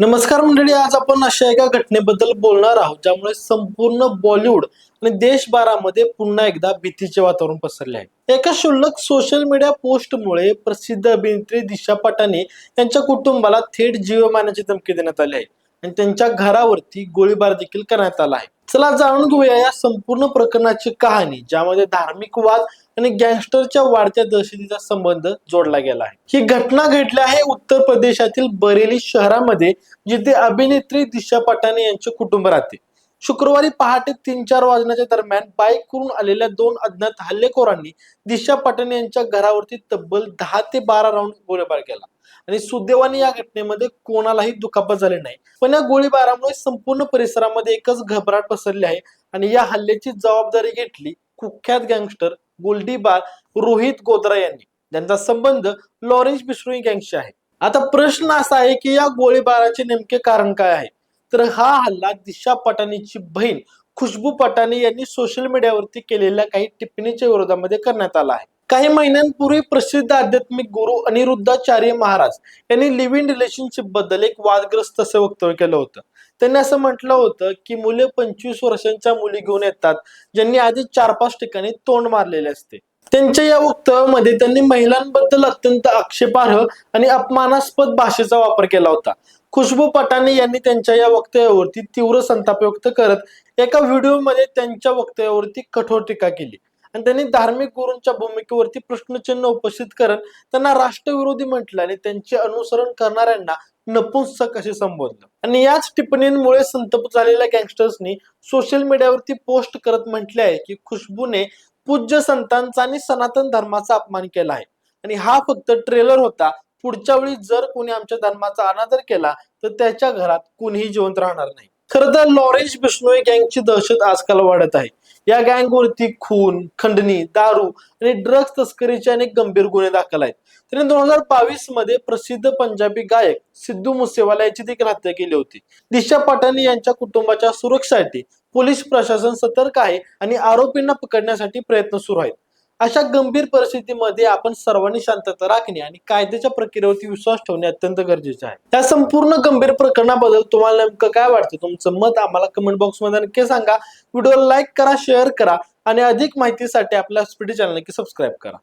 नमस्कार मंडळी आज आपण अशा एका घटनेबद्दल बोलणार आहोत ज्यामुळे संपूर्ण बॉलिवूड आणि देशभरामध्ये पुन्हा एकदा भीतीचे वातावरण पसरले आहे. एका क्षुल्लक सोशल मीडिया पोस्टमुळे प्रसिद्ध अभिनेत्री दिशा पटानी यांच्या कुटुंबाला थेट जीवमानाची धमकी देण्यात आली आहे. आणि त्यांच्या घरावरती गोळीबार देखील करण्यात आला आहे. चला जाणून घेऊया या संपूर्ण प्रकरणाची कहाणी ज्यामध्ये धार्मिक वाद आणि गँगस्टरच्या वाढत्या दहशतीचा संबंध जोडला गेला आहे. ही घटना घडली आहे उत्तर प्रदेशातील बरेली शहरामध्ये जिथे अभिनेत्री दिशा पटाने यांचे कुटुंब राहते. शुक्रवारी पहाटे तीन चार वाजण्याच्या दरम्यान बाईक करून आलेल्या दोन अज्ञात हल्लेखोरांनी दिशा पटेल यांच्या घरावरती तब्बल दहा ते बारा राऊंड गोळीबार केला. आणि सुदैवाने या घटनेमध्ये कोणालाही दुखापत झाली नाही. पण या गोळीबारामुळे संपूर्ण परिसरामध्ये एकच घबराट पसरली आहे आणि या हल्ल्याची जबाबदारी घेतली कुख्यात गँगस्टर गोल्डीबार रोहित गोद्रा यांनी. ज्यांचा संबंध लॉरेन्स बिश्रोई गँगशी आहे. आता प्रश्न असा आहे की या गोळीबाराचे नेमके कारण काय आहे? तर हा हल्ला दिशा पटानीची बहीण खुशबू पटानी यांनी सोशल मीडियावरती केलेल्या काही टिप्पणीच्या विरोधामध्ये करण्यात आला आहे. काही महिन्यांपूर्वी प्रसिद्ध आध्यात्मिक गुरु अनिरुद्धाचार्य महाराज यांनी लिव्ह इन रिलेशनशिपबद्दल एक वादग्रस्त असं वक्तव्य केलं होतं. त्यांनी असं म्हटलं होतं की मुले पंचवीस वर्षांच्या मुली घेऊन येतात ज्यांनी आधी चार पाच ठिकाणी तोंड मारलेले असते. त्यांच्या या वक्तव्यामध्ये त्यांनी महिलांबद्दल अत्यंत आक्षेपार्ह आणि अपमानास्पद भाषेचा वापर केला होता. खुशबू पटानी यांनी त्यांच्या या वक्तव्यावरती तीव्र संताप व्यक्त करत एका व्हिडिओमध्ये त्यांच्या वक्तव्यावरती कठोर टीका केली. आणि त्यांनी धार्मिक गुरूंच्या भूमिकेवरती प्रश्नचिन्ह उपस्थित करत त्यांना राष्ट्रविरोधी म्हटलं आणि त्यांचे अनुसरण करणाऱ्यांना नपुंसक असे संबोधलं. आणि याच टिप्पणींमुळे संतप्त झालेल्या गँगस्टर्सनी सोशल मीडियावरती पोस्ट करत म्हटले आहे की खुशबूने पूज्य संतांचा आणि सनातन धर्माचा अपमान केला आहे. आणि हा फक्त ट्रेलर होता. पुढच्या वेळी जर कोणी आमच्या धर्माचा अनादर केला तर त्याच्या घरात कुणीही जिवंत राहणार नाही. खरं तर लॉरेन्स बिश्नोई गँगची दहशत आजकाल वाढत आहे. या गँगवरती खून खंडणी दारू आणि ड्रग्ज तस्करीचे अनेक गंभीर गुन्हे दाखल आहेत. त्याने दोन हजार बावीसमध्ये प्रसिद्ध पंजाबी गायक सिद्धू मुसेवाला याची देखील हत्या केली होती. दिशा पाटानी यांच्या कुटुंबाच्या सुरक्षेसाठी पोलीस प्रशासन सतर्क आहे आणि आरोपींना पकडण्यासाठी प्रयत्न सुरू आहेत. अशा गंभीर परिस्थितीमध्ये आपण सर्वांनी शांतता राखणे आणि कायद्याच्या प्रक्रियेवरती विश्वास ठेवणे अत्यंत गरजेचे आहे. त्या संपूर्ण गंभीर प्रकरणाबद्दल तुम्हाला नेमकं काय वाटतं? तुमचं मत आम्हाला कमेंट बॉक्समध्ये नक्की सांगा. व्हिडिओला लाईक करा शेअर करा आणि अधिक माहितीसाठी आपल्या स्पीडी चॅनल नक्की सबस्क्राईब करा.